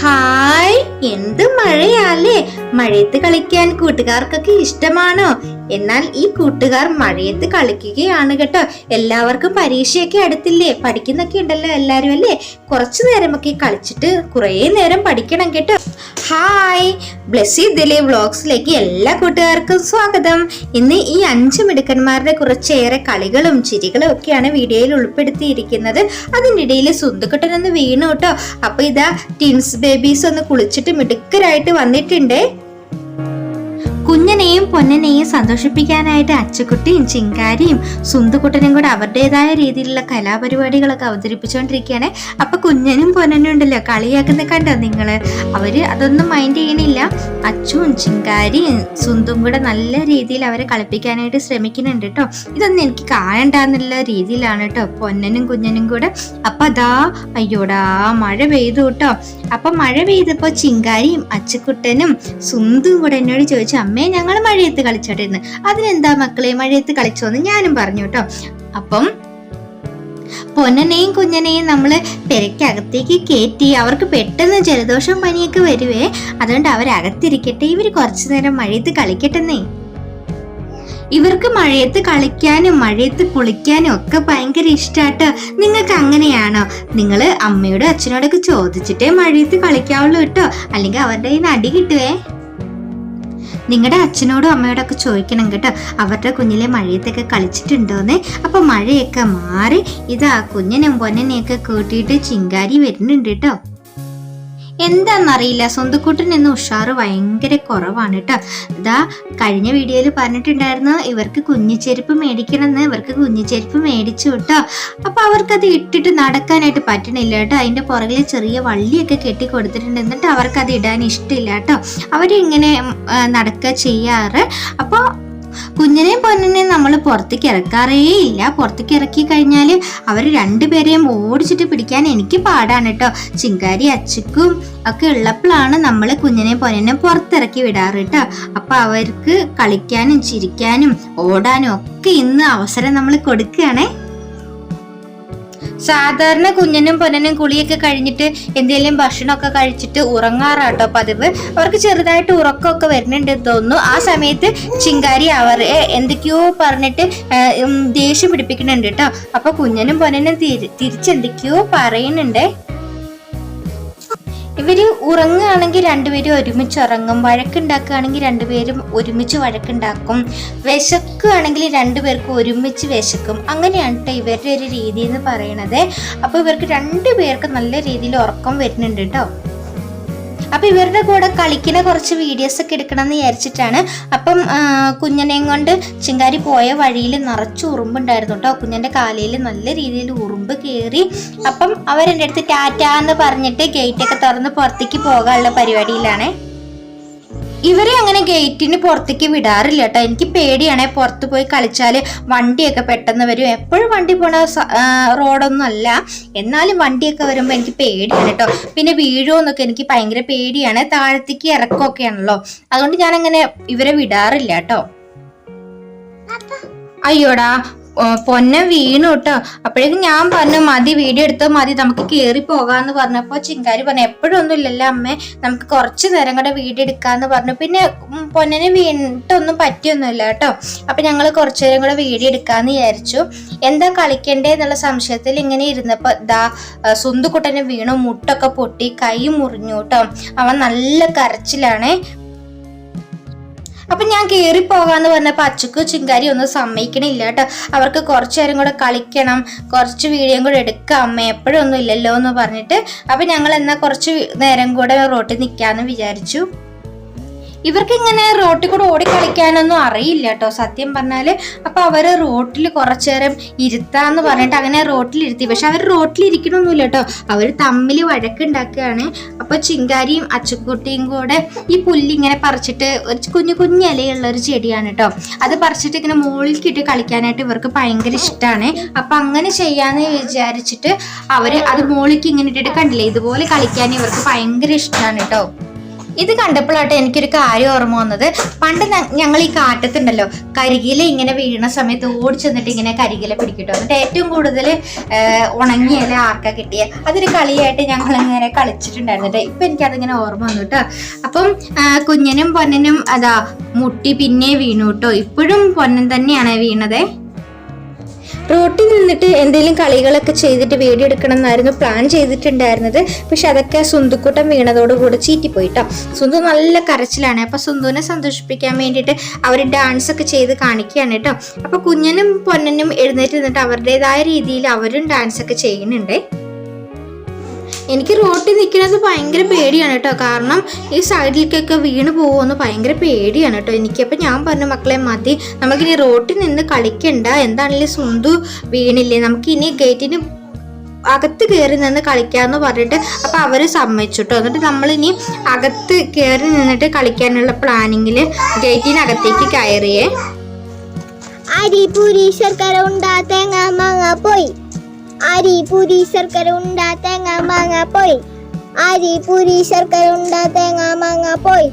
Hi എന്ത് മഴയാല്ലേ? മഴയത്ത് കളിക്കാൻ കൂട്ടുകാർക്കൊക്കെ ഇഷ്ടമാണോ? എന്നാൽ ഈ കൂട്ടുകാർ മഴയത്ത് കളിക്കുകയാണ് കേട്ടോ. എല്ലാവർക്കും പരീക്ഷയൊക്കെ അടുത്തില്ലേ? പഠിക്കുന്നൊക്കെ ഉണ്ടല്ലോ എല്ലാരും അല്ലേ? കുറച്ചു നേരമൊക്കെ കളിച്ചിട്ട് കുറേ നേരം പഠിക്കണം കേട്ടോ. ഹായ്. ബ്ലസ്സി ദിലേ വ്ലോഗ്സിലേക്ക് എല്ലാ കൂട്ടുകാർക്കും സ്വാഗതം. ഇന്ന് ഈ അഞ്ച് മിടുക്കന്മാരുടെ കുറച്ചേറെ കളികളും ചിരികളും ഒക്കെയാണ് വീഡിയോയിൽ ഉൾപ്പെടുത്തിയിരിക്കുന്നത്. അതിനിടയിൽ ഇടയിൽ സുന്ദുക്കുട്ടനൊന്ന് വീണു കേട്ടോ. അപ്പൊ ഇതാ ടിൻസ് ബേബീസ് ഒന്ന് കുളിച്ചിട്ട് മിടുക്കരായിട്ട് വന്നിട്ടുണ്ടേ. കുഞ്ഞനെയും പൊന്നനെയും സന്തോഷിപ്പിക്കാനായിട്ട് അച്ചുകുട്ടിയും ചിങ്കാരിയും സുന്ദുകുട്ടനും കൂടെ അവരുടേതായ രീതിയിലുള്ള കലാപരിപാടികളൊക്കെ അവതരിപ്പിച്ചുകൊണ്ടിരിക്കുകയാണ് അപ്പൊ കുഞ്ഞനും പൊന്നനും ഉണ്ടല്ലോ കളിയാക്കുന്ന കണ്ടോ നിങ്ങൾ അവർ അതൊന്നും മൈൻഡ് ചെയ്യണില്ല. അച്ചുവും ചിങ്കാരിയും സുന്ദും കൂടെ നല്ല രീതിയിൽ അവരെ കളിപ്പിക്കാനായിട്ട് ശ്രമിക്കുന്നുണ്ട് കേട്ടോ ഇതൊന്നും എനിക്ക് കാണണ്ടെന്നുള്ള രീതിയിലാണ് കേട്ടോ പൊന്നനും കുഞ്ഞനും കൂടെ. അപ്പൊ അതാ അയ്യോടാ മഴ പെയ്തു കേട്ടോ അപ്പൊ മഴ പെയ്തപ്പോ ചിങ്കാരിയും അച്ചുക്കുട്ടനും സുന്ദും കൂടെ എന്നോട് ചോദിച്ചു അമ്മേ ഞങ്ങൾ മഴയത്ത് കളിച്ചോട്ടിരുന്നു അതിനെന്താ മക്കളെ മഴയത്ത് കളിച്ചോന്ന് ഞാനും പറഞ്ഞു കേട്ടോ അപ്പം പൊന്നനെയും കുഞ്ഞനെയും നമ്മൾ പെരയ്ക്കകത്തേക്ക് കയറ്റി അവർക്ക് പെട്ടെന്ന് ജലദോഷം പനിയൊക്കെ വരുവേ അതുകൊണ്ട് അവരകത്തിരിക്കട്ടെ ഇവർ കുറച്ചു നേരം മഴയത്ത് കളിക്കട്ടെന്നേ. ഇവർക്ക് മഴയത്ത് കളിക്കാനും മഴയത്ത് കുളിക്കാനും ഒക്കെ ഭയങ്കര ഇഷ്ടാട്ടോ നിങ്ങൾക്ക് അങ്ങനെയാണോ? നിങ്ങൾ അമ്മയോടും അച്ഛനോടൊക്കെ ചോദിച്ചിട്ടേ മഴയത്ത് കളിക്കാവുള്ളൂ കേട്ടോ അല്ലെങ്കിൽ അവരുടെ കയ്യിൽ നിന്ന് അടി കിട്ടുവേ. നിങ്ങളുടെ അച്ഛനോടും അമ്മയോടൊക്കെ ചോദിക്കണം കേട്ടോ. അവരുടെ കുഞ്ഞിലെ മഴയത്തൊക്കെ കളിച്ചിട്ടുണ്ടോന്ന്. അപ്പൊ മഴയൊക്കെ മാറി ഇതാ കുഞ്ഞനും പൊന്നിനെയൊക്കെ കൂട്ടിയിട്ട് ചിങ്കാരി വരുന്നുണ്ട് കേട്ടോ. എന്താണെന്നറിയില്ല സ്വന്തക്കൂട്ടൻ എന്ന് ഉഷാറ് ഭയങ്കര കുറവാണ് കേട്ടോ ഇതാ കഴിഞ്ഞ വീഡിയോയിൽ പറഞ്ഞിട്ടുണ്ടായിരുന്നു ഇവർക്ക് കുഞ്ഞിച്ചെരുപ്പ് മേടിക്കണമെന്ന്. ഇവർക്ക് കുഞ്ഞിച്ചെരുപ്പ് മേടിച്ചു കേട്ടോ അപ്പൊ അവർക്കത് ഇട്ടിട്ട് നടക്കാനായിട്ട് പറ്റണില്ല കേട്ടോ അതിന്റെ പുറകിൽ ചെറിയ വള്ളിയൊക്കെ കെട്ടി കൊടുത്തിട്ടുണ്ട് എന്നിട്ട് അവർക്കത് ഇടാൻ ഇഷ്ടമില്ല കേട്ടോ അവരിങ്ങനെ നടക്കുക ചെയ്യാറ്. അപ്പോൾ കുഞ്ഞിനെയും പൊന്നിനെയും നമ്മൾ പുറത്തേക്ക് ഇറക്കാറേ ഇല്ല. പുറത്തേക്ക് ഇറക്കി കഴിഞ്ഞാൽ അവർ രണ്ടുപേരെയും ഓടിച്ചിട്ട് പിടിക്കാൻ എനിക്ക് പാടാണ് കേട്ടോ. ചിങ്കാരി അച്ചക്കും ഒക്കെ ഉള്ളപ്പോഴാണ് നമ്മൾ കുഞ്ഞിനെയും പൊന്നിനെയും പുറത്തിറക്കി വിടാറ് കേട്ടോ. അപ്പോൾ അവർക്ക് കളിക്കാനും ചിരിക്കാനും ഓടാനും ഒക്കെ ഇന്ന് അവസരം നമ്മൾ കൊടുക്കുകയാണേ. സാധാരണ കുഞ്ഞനും പൊന്നനും കുളിയൊക്കെ കഴിഞ്ഞിട്ട് എന്തെങ്കിലും ഭക്ഷണമൊക്കെ കഴിച്ചിട്ട് ഉറങ്ങാറാട്ടോ പതിവ്. അവർക്ക് ചെറുതായിട്ട് ഉറക്കമൊക്കെ വരുന്നുണ്ട് തോന്നുന്നു. ആ സമയത്ത് ചിങ്കാരി അവരെ എന്തൊക്കെയോ പറഞ്ഞിട്ട് ദേഷ്യം പിടിപ്പിക്കുന്നുണ്ട് കേട്ടോ. അപ്പൊ കുഞ്ഞനും പൊന്നനും തിരി തിരിച്ചെന്തൊക്കെയോ പറയുന്നുണ്ടേ. ഇവർ ഉറങ്ങുകയാണെങ്കിൽ രണ്ടുപേരും ഒരുമിച്ച് ഉറങ്ങും വഴക്കുണ്ടാക്കുകയാണെങ്കിൽ രണ്ടുപേരും ഒരുമിച്ച് വഴക്കുണ്ടാക്കും വിശക്കുകയാണെങ്കിൽ രണ്ടുപേർക്കും ഒരുമിച്ച് വിശക്കും. അങ്ങനെയാണ് കേട്ടോ ഇവരുടെ ഒരു രീതി എന്ന് പറയണത്. അപ്പോൾ ഇവർക്ക് രണ്ടുപേർക്ക് നല്ല രീതിയിൽ ഉറക്കം വരുന്നുണ്ട് കേട്ടോ അപ്പൊ ഇവരുടെ കൂടെ കളിക്കുന്ന കുറച്ച് വീഡിയോസ് ഒക്കെ എടുക്കണം എന്ന് വിചാരിച്ചിട്ടാണ്. അപ്പം കുഞ്ഞനെയും കൊണ്ട് ചിങ്കാരി പോയ വഴിയിൽ നിറച്ച് ഉറുമ്പുണ്ടായിരുന്നു കേട്ടോ. കുഞ്ഞന്റെ കാലയിൽ നല്ല രീതിയിൽ ഉറുമ്പ് കയറി അപ്പം അവരെന്റെ അടുത്ത് ടാറ്റ എന്ന് പറഞ്ഞിട്ട് ഗേറ്റ് ഒക്കെ തുറന്ന് പുറത്തേക്ക് പോകാനുള്ള പരിപാടിയിലാണ്. ഇവരെ അങ്ങനെ ഗേറ്റിന് പുറത്തേക്ക് വിടാറില്ല കേട്ടോ. എനിക്ക് പേടിയാണേ പുറത്ത് പോയി കളിച്ചാൽ വണ്ടിയൊക്കെ പെട്ടെന്ന് വരും. എപ്പോഴും വണ്ടി പോണ റോഡൊന്നും അല്ല. എന്നാലും വണ്ടിയൊക്കെ വരുമ്പോൾ എനിക്ക് പേടിയാണ് കേട്ടോ. പിന്നെ വീഴുമെന്നൊക്കെ എനിക്ക് ഭയങ്കര പേടിയാണ്. താഴത്തേക്ക് ഇറക്കമൊക്കെ ആണല്ലോ അതുകൊണ്ട് ഞാൻ അങ്ങനെ ഇവരെ വിടാറില്ല കേട്ടോ. അയ്യോടാ പൊന്ന വീണു കേട്ടോ അപ്പോഴേക്കും ഞാൻ പറഞ്ഞു മതി വീഡിയോ എടുത്തോ മതി നമുക്ക് കയറി പോകാന്ന് പറഞ്ഞപ്പോ ചിങ്കാരി പറഞ്ഞു എപ്പോഴും ഒന്നും ഇല്ലല്ലോ അമ്മേ നമുക്ക് കുറച്ച് നേരം കൂടെ വീഡിയോ എടുക്കാന്ന് പറഞ്ഞു. പിന്നെ പൊന്നനെ വീണിട്ടൊന്നും പറ്റിയൊന്നുമില്ല കേട്ടോ അപ്പൊ ഞങ്ങൾ കുറച്ചു നേരം കൂടെ വീഡിയോ എടുക്കാന്ന് വിചാരിച്ചു. എന്താ കളിക്കണ്ടേ എന്നുള്ള സംശയത്തിൽ ഇങ്ങനെ ഇരുന്നപ്പോ ദാ സുന്തുക്കുട്ടനെ വീണു മുട്ടൊക്കെ പൊട്ടി കൈ മുറിഞ്ഞു കേട്ടോ അവൻ നല്ല കരച്ചിലാണേ. അപ്പൊ ഞാൻ കയറി പോകാന്ന് പറഞ്ഞപ്പോൾ അച്ചുക്ക് ചിങ്കാരി ഒന്നും സമ്മതിക്കണില്ല കേട്ടോ. അവർക്ക് കുറച്ചു നേരം കൂടെ കളിക്കണം കുറച്ച് വീഡിയോ കൂടെ എടുക്കാം അമ്മ എപ്പോഴും ഒന്നും ഇല്ലല്ലോ എന്ന് പറഞ്ഞിട്ട്. അപ്പൊ ഞങ്ങൾ എന്നാ കുറച്ച് നേരം കൂടെ റോട്ടിൽ നിൽക്കാന്ന് വിചാരിച്ചു. ഇവർക്ക് ഇങ്ങനെ റോട്ടിൽ കൂടെ ഓടി കളിക്കാനൊന്നും അറിയില്ല കേട്ടോ സത്യം പറഞ്ഞാൽ അപ്പൊ അവർ റോട്ടിൽ കുറച്ചു നേരം ഇരുത്താന്ന് പറഞ്ഞിട്ട് അങ്ങനെ റോട്ടിൽ ഇരുത്തി പക്ഷെ അവർ റോട്ടിൽ ഇരിക്കണമൊന്നുമില്ല കേട്ടോ അവർ തമ്മിൽ വഴക്കുണ്ടാക്കുകയാണ്. അപ്പൊ ചിങ്കാരിയും അച്ചുക്കുട്ടിയും കൂടെ ഈ പുല്ല് ഇങ്ങനെ പറിച്ചിട്ട് ഒരു കുഞ്ഞു കുഞ്ഞു ഇലയുള്ള ഒരു ചെടിയാണ് കേട്ടോ അത് പറിച്ചിട്ട് ഇങ്ങനെ മുകളിലേക്ക് ഇട്ട് കളിക്കാനായിട്ട് ഇവർക്ക് ഭയങ്കര ഇഷ്ടമാണ് അപ്പൊ അങ്ങനെ ചെയ്യാന്ന് വിചാരിച്ചിട്ട് അവർ അത് മുകളിലേക്ക് ഇങ്ങനെ ഇട്ടിട്ട് കണ്ടില്ലേ? ഇതുപോലെ കളിക്കാൻ ഇവർക്ക് ഭയങ്കര ഇഷ്ടമാണ് കേട്ടോ ഇത് കണ്ടപ്പോഴാട്ടെ എനിക്കൊരു കാര്യം ഓർമ്മ വന്നത്. പണ്ട് ഞങ്ങൾ ഈ കാറ്റത്തുണ്ടല്ലോ കരികില ഇങ്ങനെ വീഴുന്ന സമയത്ത് ഓടി ചെന്നിട്ട് ഇങ്ങനെ കരികില പിടിക്കിട്ടോ. എന്നിട്ട് ഏറ്റവും കൂടുതൽ ഉണങ്ങിയ ഇല ആർക്കാ കിട്ടിയ? അതൊരു കളിയായിട്ട് ഞങ്ങൾ ഇങ്ങനെ കളിച്ചിട്ടുണ്ടായിരുന്നു കേട്ടോ ഇപ്പൊ എനിക്കതിങ്ങനെ ഓർമ്മ വന്നു കേട്ടോ അപ്പം കുഞ്ഞനും പൊന്നനും അതാ മുട്ടി പിന്നെ വീണു കേട്ടോ ഇപ്പോഴും പൊന്നൻ തന്നെയാണ് വീണത്? റോട്ടിൽ നിന്നിട്ട് എന്തെങ്കിലും കളികളൊക്കെ ചെയ്തിട്ട് വീഡിയോ എടുക്കണം എന്നായിരുന്നു പ്ലാൻ ചെയ്തിട്ടുണ്ടായിരുന്നത്. പക്ഷെ അതൊക്കെ സുന്ദുക്കൂട്ടം വീണതോടുകൂടെ ചീറ്റിപ്പോയിട്ടോ. സുന്ദു നല്ല കരച്ചിലാണ്. അപ്പൊ സുന്ദുവിനെ സന്തോഷിപ്പിക്കാൻ വേണ്ടിയിട്ട് അവർ ഡാൻസ് ഒക്കെ ചെയ്ത് കാണിക്കുകയാണ് കേട്ടോ. അപ്പൊ കുഞ്ഞനും പൊന്നനും എഴുന്നേറ്റ് നിന്നിട്ട് അവരുടേതായ രീതിയിൽ അവരും ഡാൻസ് ഒക്കെ ചെയ്യുന്നുണ്ട്. എനിക്ക് റോട്ടിൽ നിൽക്കുന്നത് ഭയങ്കര പേടിയാണ് കേട്ടോ. കാരണം ഈ സൈഡിലേക്കൊക്കെ വീണ് പോകുമെന്ന് ഭയങ്കര പേടിയാണ് കേട്ടോ എനിക്കപ്പോൾ ഞാൻ പറഞ്ഞു മക്കളെ മതി. നമുക്കിനി റോട്ടിൽ നിന്ന് കളിക്കണ്ട. എന്താണെങ്കിലും സുന്ദു വീണില്ലേ? നമുക്കിനി ഗേറ്റിന് അകത്ത് കയറി നിന്ന് കളിക്കാമെന്ന് പറഞ്ഞിട്ട് അപ്പോൾ അവർ സമ്മതിച്ചു കേട്ടോ. എന്നിട്ട് നമ്മളിനി അകത്ത് കയറി നിന്നിട്ട് കളിക്കാനുള്ള പ്ലാനിങ്ങിൽ ഗേറ്റിനകത്തേക്ക് കയറിയേ. അരി പൂരി ശർക്കര ഉണ്ടാ തേങ്ങ മാങ്ങ പോയി. അരി പൂരി ശർക്കര ഉണ്ടാ തേങ്ങ മാങ്ങ പോയി. അരി പൂരി ശർക്കര ഉണ്ടാ തേങ്ങ മാങ്ങ പോയി.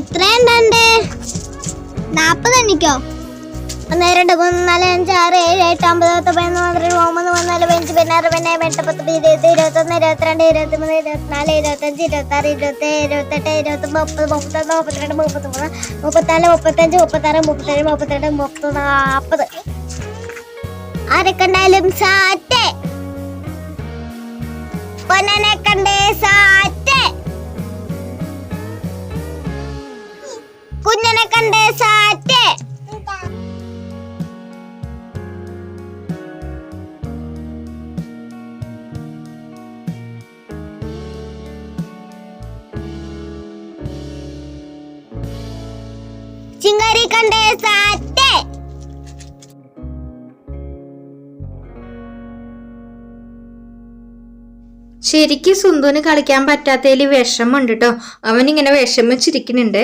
എത്രയുണ്ടേ നാപ്പത് എണ്ണിക്കോ ഒന്ന് രണ്ട് മൂന്ന് നാല് അഞ്ച് ആറ് ഏഴ് എട്ട് ഒമ്പത് പത്ത് പതിനൊന്ന് പന്ത്രണ്ട് ഒമ്പത് പതിനാല് പതിനഞ്ച് പതിനാറ് പതിനേഴ് എട്ട് പത്ത് ഇരുപത് ഇരുപത്തൊന്ന് ഇരുപത്തിരണ്ട് ഇരുപത്തിമൂന്ന് ഇരുപത്തിനാല് ഇരുപത്തഞ്ച് ഇരുപത്താറ് ഇരുപത്തേഴ് ഇരുപത്തെട്ട് ഇരുപത്തൊമ്പത് മുപ്പത് മുപ്പത്തൊന്ന് മുപ്പത്തിരണ്ട് മുപ്പത്തിമൂന്ന് മുപ്പത്തിനാല് മുപ്പത്തഞ്ച് മുപ്പത്താറ് മുപ്പത്തേഴ് മുപ്പത്തിരണ്ട് മുപ്പത്തി നാൽപ്പത് ആരെക്കണ്ടാലും സാറ്റ്. പൊന്നനെ കണ്ടേ സാറ്റ്. കുഞ്ഞനെ കണ്ടേ സാറ്റ് ചിങ്ങരി കണ്ടേ സാറ്റേ. ശരിക്കും സുന്ദുവിന് കളിക്കാൻ പറ്റാത്തതിൽ വിഷമുണ്ട് കേട്ടോ ഇങ്ങനെ വിഷമിച്ചിരിക്കുന്നുണ്ട്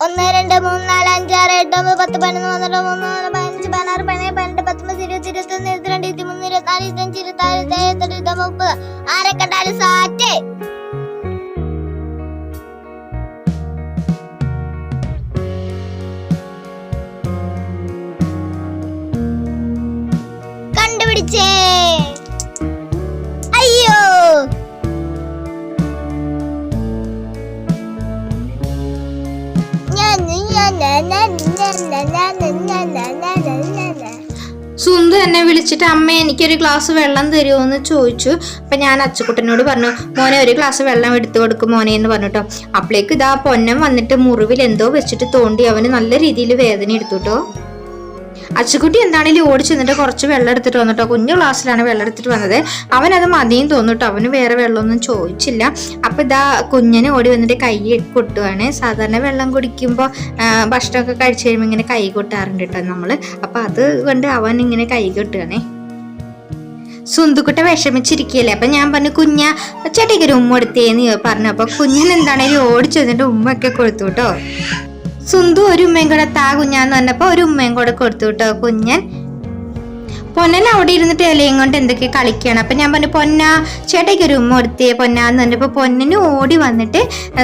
ഒന്ന് രണ്ട് മൂന്ന് നാല് അഞ്ച് ആറ് എട്ട് ഒമ്പത് പത്ത് പതിനൊന്ന് പന്ത്രണ്ട് മൂന്ന് നാല് പതിനഞ്ച് പതിനാറ് പതിനേഴ് പന്ത്രണ്ട് പത്തൊമ്പത് ഇരുപത് ഇരുപത്തൊന്ന് ഇരുപത്തിരണ്ട് ഇരുപത്തിമൂന്ന് ഇരുപത്തിനാല് ഇരുപത്തഞ്ച് ഇരുപത്താറ് ആറ് ഇരുപത്തെട്ട് ഇരുപത്തൊമ്പത് മുപ്പത് ആരെ കണ്ടാലും സാറ്റ്. പിടിച്ചേ അയ്യോ സുന്ദു എന്നെ വിളിച്ചിട്ട് അമ്മ എനിക്കൊരു ഗ്ലാസ് വെള്ളം തരുമോ എന്ന് ചോദിച്ചു അപ്പൊ ഞാൻ അച്ചുകുട്ടനോട് പറഞ്ഞു മോനെ ഒരു ഗ്ലാസ് വെള്ളം എടുത്തു കൊടുക്കും മോനെ എന്ന് പറഞ്ഞു കേട്ടോ അപ്പോഴേക്ക് ഇതാ പൊന്നം വന്നിട്ട് മുറിവിൽ എന്തോ വെച്ചിട്ട് തോണ്ടി അവന് നല്ല രീതിയിൽ വേദന എടുത്തു കേട്ടോ അച്ചുക്കുട്ടി എന്താണെങ്കിലും ഓടിച്ചെന്നിട്ട് കുറച്ച് വെള്ളം എടുത്തിട്ട് വന്നിട്ടോ? കുഞ്ഞു ഗ്ലാസ്സിലാണ് വെള്ളം എടുത്തിട്ട് വന്നത്. അവനത് മതിയും തോന്നിട്ടോ? അവന് വേറെ വെള്ളമൊന്നും ചോദിച്ചില്ല. അപ്പൊ ഇതാ കുഞ്ഞിന് ഓടി വന്നിട്ട് കൈ കൊട്ടുവാണ്. സാധാരണ വെള്ളം കുടിക്കുമ്പോൾ ഭക്ഷണമൊക്കെ കഴിച്ചു കഴിയുമ്പോൾ ഇങ്ങനെ കൈ കൊട്ടാറുണ്ട് കേട്ടോ നമ്മൾ. അപ്പൊ അത് കൊണ്ട് അവൻ ഇങ്ങനെ കൈ കൊട്ടുകയാണേ സുന്ദുക്കുട്ട വിഷമിച്ചിരിക്കുകയല്ലേ? അപ്പം ഞാൻ പറഞ്ഞു കുഞ്ഞ ചേട്ടയ്ക്ക് ഒരു ഉമ്മ എടുത്തേന്ന് പറഞ്ഞു. അപ്പോൾ കുഞ്ഞിനെന്താണേലും ഓടിച്ചെന്നിട്ട് ഓടി ഉമ്മയൊക്കെ കൊടുത്തു കേട്ടോ സുന്ദു ഒരു ഉമ്മയും കൂടെ താ കുഞ്ഞാന്ന് പറഞ്ഞപ്പോ ഒരു ഉമ്മയും കൂടെ കൊടുത്തു കേട്ടോ കുഞ്ഞൻ. പൊന്നൻ അവിടെ ഇരുന്നിട്ട് ഇലയും കൊണ്ട് എന്തൊക്കെ കളിക്കുകയാണ് അപ്പൊ ഞാൻ പറഞ്ഞു പൊന്ന ചേട്ടായിക്ക് ഒരു ഉമ്മ കൊടുത്തേ പൊന്നാന്ന് പറഞ്ഞപ്പോ പൊന്നന് ഓടി വന്നിട്ട്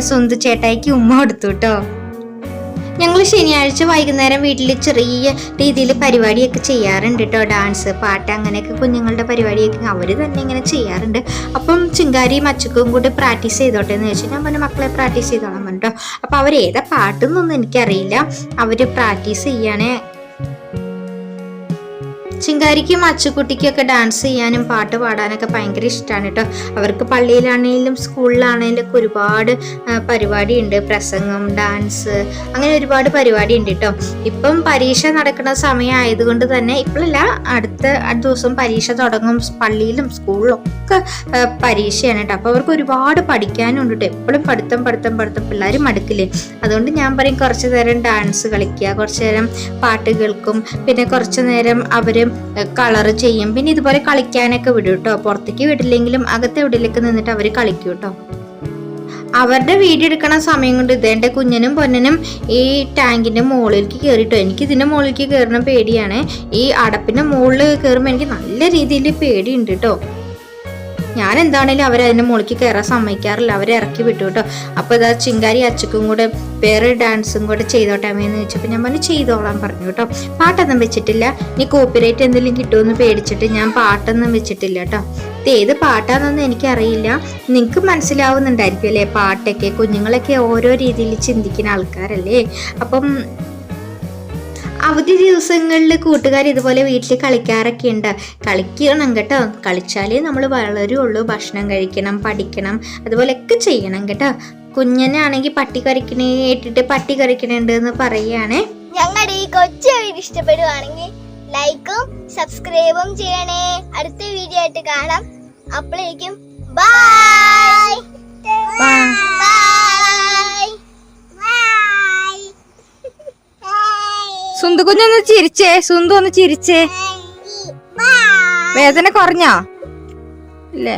സുന്ദു ചേട്ടായിക്ക് ഉമ്മ കൊടുത്തു കേട്ടോ ഞങ്ങൾ ശനിയാഴ്ച വൈകുന്നേരം വീട്ടിൽ ചെറിയ രീതിയിൽ പരിപാടിയൊക്കെ ചെയ്യാറുണ്ട് കേട്ടോ ഡാൻസ് പാട്ട് അങ്ങനെയൊക്കെ കുഞ്ഞുങ്ങളുടെ പരിപാടിയൊക്കെ അവർ തന്നെ ഇങ്ങനെ ചെയ്യാറുണ്ട്. അപ്പം ചിങ്കാരി മച്ചക്കും കൂടി പ്രാക്ടീസ് ചെയ്തോട്ടെ എന്ന് ചോദിച്ചു ഞാൻ പറഞ്ഞു മക്കളെ പ്രാക്ടീസ് ചെയ്തോളാം പറഞ്ഞിട്ടോ അപ്പോൾ അവർ ഏതാ പാട്ടെന്നൊന്നും എനിക്കറിയില്ല. അവർ പ്രാക്ടീസ് ചെയ്യാനേ ചിങ്കാരിക്കും അച്ചുകുട്ടിക്കൊക്കെ ഡാൻസ് ചെയ്യാനും പാട്ട് പാടാനൊക്കെ ഭയങ്കര ഇഷ്ടമാണ് കേട്ടോ. അവർക്ക് പള്ളിയിലാണെങ്കിലും സ്കൂളിലാണെങ്കിലും ഒക്കെ ഒരുപാട് പരിപാടി ഉണ്ട് പ്രസംഗം ഡാൻസ് അങ്ങനെ ഒരുപാട് പരിപാടി ഉണ്ട് കേട്ടോ. ഇപ്പം പരീക്ഷ നടക്കുന്ന സമയം ആയതുകൊണ്ട് തന്നെ ഇപ്പോഴല്ല അടുത്ത അടുത്ത ദിവസം പരീക്ഷ തുടങ്ങും. പള്ളിയിലും സ്കൂളിലും ഒക്കെ പരീക്ഷയാണ് കേട്ടോ. അപ്പോൾ അവർക്ക് ഒരുപാട് പഠിക്കാനുണ്ട് കേട്ടോ. എപ്പോഴും പഠിത്തം പഠിത്തം പഠിത്തം പിള്ളേർ മടുക്കില്ലേ? അതുകൊണ്ട് ഞാൻ പറയും കുറച്ച് നേരം ഡാൻസ് കളിക്കുക. കുറച്ച് നേരം പാട്ട് കേൾക്കും പിന്നെ കുറച്ച് നേരം അവർ കളർ ചെയ്യും. പിന്നെ ഇതുപോലെ കളിക്കാനൊക്കെ വിടും കേട്ടോ പുറത്തേക്ക് വിടില്ലെങ്കിലും അകത്ത് എവിടെയൊക്കെ നിന്നിട്ട് അവർ കളിക്കും കേട്ടോ അവരുടെ വീഡിയോ എടുക്കണ സമയം കൊണ്ട് ഇതേണ്ട കുഞ്ഞനും പൊന്നനും ഈ ടാങ്കിന്റെ മുകളിലേക്ക് കയറിയിട്ടോ എനിക്ക് ഇതിന്റെ മുകളിലേക്ക് കയറണ പേടിയാണ്. ഈ അടപ്പിന്റെ മുകളിൽ കയറുമ്പോൾ എനിക്ക് നല്ല രീതിയിൽ പേടിയുണ്ട് കേട്ടോ ഞാൻ എന്താണേലും അവരതിന്റെ മുകളിലേക്ക് കയറാൻ സമ്മതിക്കാറില്ല. അവരെ ഇറക്കി വിട്ടു കേട്ടോ. അപ്പൊ ഇതാ ചിങ്കാരി അച്ചക്കും കൂടെ വേറെ ഡാൻസും കൂടെ ചെയ്തോട്ടെ അമ്മയെന്ന് ചോദിച്ചപ്പോൾ ഞാൻ പറഞ്ഞു ചെയ്തോളാൻ പറഞ്ഞു കേട്ടോ. പാട്ടൊന്നും വെച്ചിട്ടില്ല. നീ കോപ്പിറൈറ്റ് എന്തെങ്കിലും കിട്ടുമെന്ന് പേടിച്ചിട്ട് ഞാൻ പാട്ടൊന്നും വെച്ചിട്ടില്ല കേട്ടോ. ഇത് ഏത് പാട്ടാണെന്നൊന്നും എനിക്കറിയില്ല. നിങ്ങൾക്ക് മനസ്സിലാവുന്നുണ്ടായിരിക്കും അല്ലേ? പാട്ടൊക്കെ കുഞ്ഞുങ്ങളൊക്കെ ഓരോ രീതിയിൽ ചിന്തിക്കുന്ന ആൾക്കാരല്ലേ? അപ്പം അവധി ദിവസങ്ങളിൽ കൂട്ടുകാർ ഇതുപോലെ വീട്ടിൽ കളിക്കാറൊക്കെ ഉണ്ട്. കളിക്കണം കേട്ടോ. കളിച്ചാലേ നമ്മൾ വളരുള്ളൂ. ഭക്ഷണം കഴിക്കണം പഠിക്കണം അതുപോലെയൊക്കെ ചെയ്യണം കേട്ടോ. കുഞ്ഞനാണെങ്കിൽ പട്ടി കറിക്കണേ ഏറ്റിട്ട് പട്ടി കറിക്കണുണ്ട് എന്ന് പറയുകയാണേ. ഞങ്ങളുടെ ഈ കൊച്ചു വീഡിയോ ഇഷ്ടപ്പെടുവാണെങ്കിൽ ലൈക്കും സബ്സ്ക്രൈബും ചെയ്യണേ. അടുത്ത വീഡിയോ ആയിട്ട് കാണാം. അപ്പോഴേക്കും ബൈ സുന്ദു കുഞ്ഞൊന്ന് ചിരിച്ചേ സുന്ദു ഒന്ന് ചിരിച്ചേ. വേദന കുറഞ്ഞോ? ഇല്ലേ?